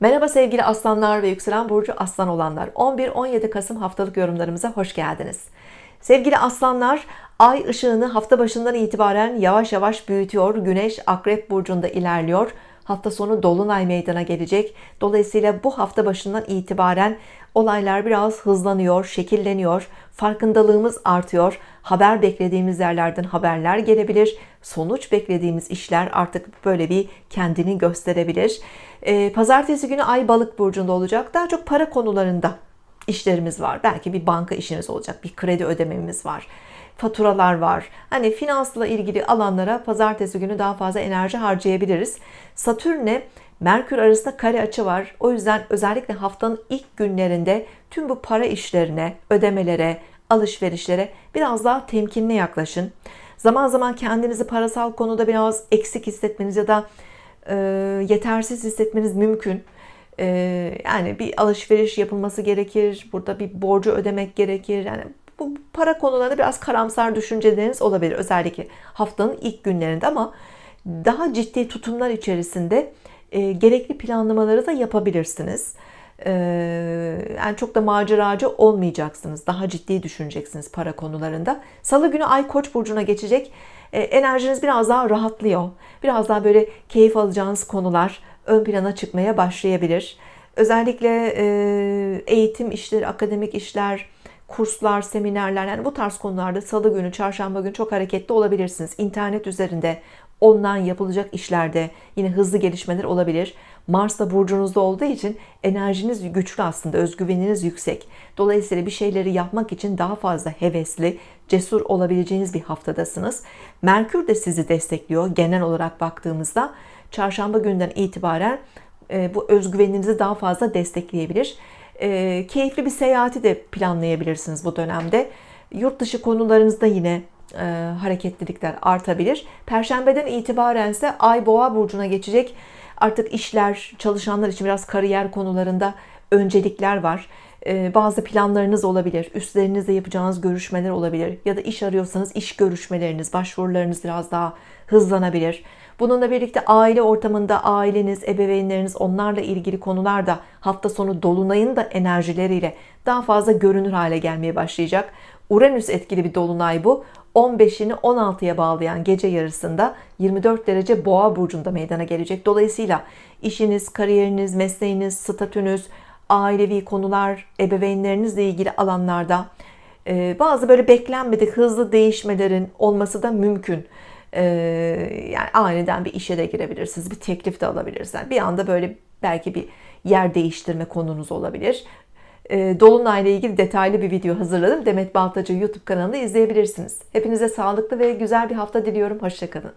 Merhaba sevgili aslanlar ve yükselen burcu aslan olanlar. 11-17 Kasım haftalık yorumlarımıza hoş geldiniz. Sevgili aslanlar, ay ışığını hafta başından itibaren yavaş yavaş büyütüyor. Güneş akrep burcunda ilerliyor. Hafta sonu dolunay meydana gelecek. Dolayısıyla bu hafta başından itibaren olaylar biraz hızlanıyor, şekilleniyor. Farkındalığımız artıyor. Haber beklediğimiz yerlerden haberler gelebilir. Sonuç beklediğimiz işler artık böyle bir kendini gösterebilir. Ee, pazartesi günü Ay Balık burcunda olacak. Daha çok para konularında işlerimiz var. Belki bir banka işiniz olacak, bir kredi ödememiz var. Faturalar var. Hani finansla ilgili alanlara pazartesi günü daha fazla enerji harcayabiliriz. Satürn'le Merkür arasında kare açı var. O yüzden özellikle haftanın ilk günlerinde tüm bu para işlerine, ödemelere, alışverişlere biraz daha temkinli yaklaşın. Zaman zaman kendinizi parasal konuda biraz eksik hissetmeniz ya da e, yetersiz hissetmeniz mümkün. E, yani bir alışveriş yapılması gerekir. Burada bir borcu ödemek gerekir. Yani bu para konularında biraz karamsar düşünceleriniz olabilir. Özellikle haftanın ilk günlerinde ama daha ciddi tutumlar içerisinde e, gerekli planlamaları da yapabilirsiniz. E, yani çok da maceracı olmayacaksınız. Daha ciddi düşüneceksiniz para konularında. Salı günü Ay Koç burcuna geçecek. E, enerjiniz biraz daha rahatlıyor. Biraz daha böyle keyif alacağınız konular ön plana çıkmaya başlayabilir. Özellikle e, eğitim işleri, akademik işler, kurslar, seminerler yani bu tarz konularda salı günü, çarşamba günü çok hareketli olabilirsiniz. İnternet üzerinde online yapılacak işlerde yine hızlı gelişmeler olabilir. Mars da burcunuzda olduğu için enerjiniz güçlü aslında, özgüveniniz yüksek. Dolayısıyla bir şeyleri yapmak için daha fazla hevesli, cesur olabileceğiniz bir haftadasınız. Merkür de sizi destekliyor genel olarak baktığımızda. Çarşamba günden itibaren e, bu özgüveninizi daha fazla destekleyebilir. E, keyifli bir seyahati de planlayabilirsiniz bu dönemde. Yurt dışı konularınızda yine e, hareketlilikler artabilir. Perşembeden itibaren ise Ay Boğa burcuna geçecek. Artık işler, çalışanlar için biraz kariyer konularında öncelikler var. E, bazı planlarınız olabilir. Üstlerinizle yapacağınız görüşmeler olabilir. Ya da iş arıyorsanız iş görüşmeleriniz, başvurularınız biraz daha hızlanabilir. Bununla birlikte aile ortamında aileniz, ebeveynleriniz onlarla ilgili konular da hafta sonu dolunayın da enerjileriyle daha fazla görünür hale gelmeye başlayacak. Uranüs etkili bir dolunay bu. 15'ini 16'ya bağlayan gece yarısında 24 derece boğa burcunda meydana gelecek. Dolayısıyla işiniz, kariyeriniz, mesleğiniz, statünüz, ailevi konular, ebeveynlerinizle ilgili alanlarda bazı böyle beklenmedik hızlı değişmelerin olması da mümkün. E, yani aniden bir işe de girebilirsiniz, bir teklif de alabilirsiniz. Bir anda böyle belki bir yer değiştirme konunuz olabilir. E, Dolunay'la ilgili detaylı bir video hazırladım. Demet Baltacı YouTube kanalında izleyebilirsiniz. Hepinize sağlıklı ve güzel bir hafta diliyorum. Hoşçakalın.